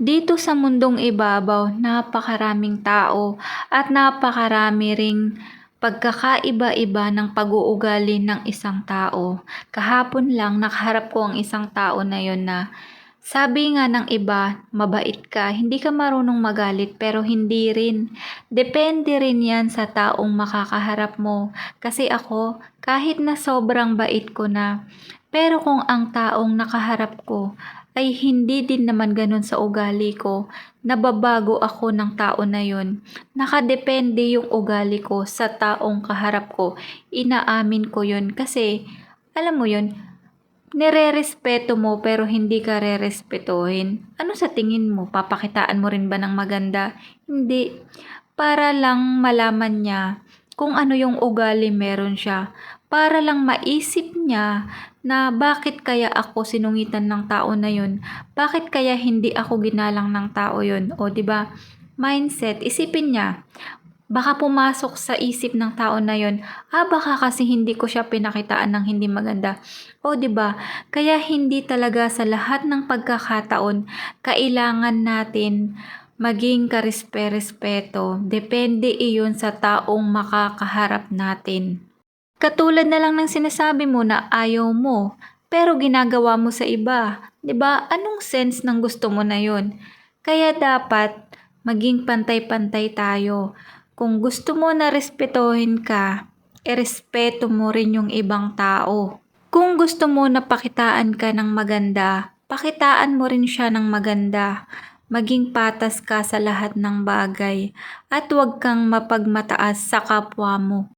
Dito sa mundong ibabaw, napakaraming tao at napakarami ring pagkakaiba-iba ng pag-uugali ng isang tao. Kahapon lang nakaharap ko ang isang tao na yon na sabi nga ng iba, mabait ka, hindi ka marunong magalit pero hindi rin. Depende rin yan sa taong makakaharap mo. Kasi ako, kahit na sobrang bait ko na, pero kung ang taong nakaharap ko ay hindi din naman ganun sa ugali ko, nababago ako ng tao na yun. Nakadepende yung ugali ko sa taong kaharap ko. Inaamin ko yun kasi, alam mo yun, nire-respeto mo pero hindi ka re-respetuhin. Ano sa tingin mo? Papakitaan mo rin ba ng maganda? Hindi. Para lang malaman niya kung ano yung ugali meron siya. Para lang maisip niya na bakit kaya ako sinungitan ng tao na yun? Bakit kaya hindi ako ginalang ng tao yun? O 'di ba? Mindset, isipin niya. Baka pumasok sa isip ng tao na yon, ah baka kasi hindi ko siya pinakitaan ng hindi maganda. O 'di ba? Kaya hindi talaga sa lahat ng pagkakataon kailangan natin maging karespe-respeto. Depende iyon sa taong makakaharap natin. Katulad na lang ng sinasabi mo na ayaw mo, pero ginagawa mo sa iba. 'Di ba? Anong sense ng gusto mo na yon? Kaya dapat maging pantay-pantay tayo. Kung gusto mo na respetuhin ka, erespeto mo rin yung ibang tao. Kung gusto mo na pakitaan ka ng maganda, pakitaan mo rin siya ng maganda. Maging patas ka sa lahat ng bagay at huwag kang mapagmataas sa kapwa mo.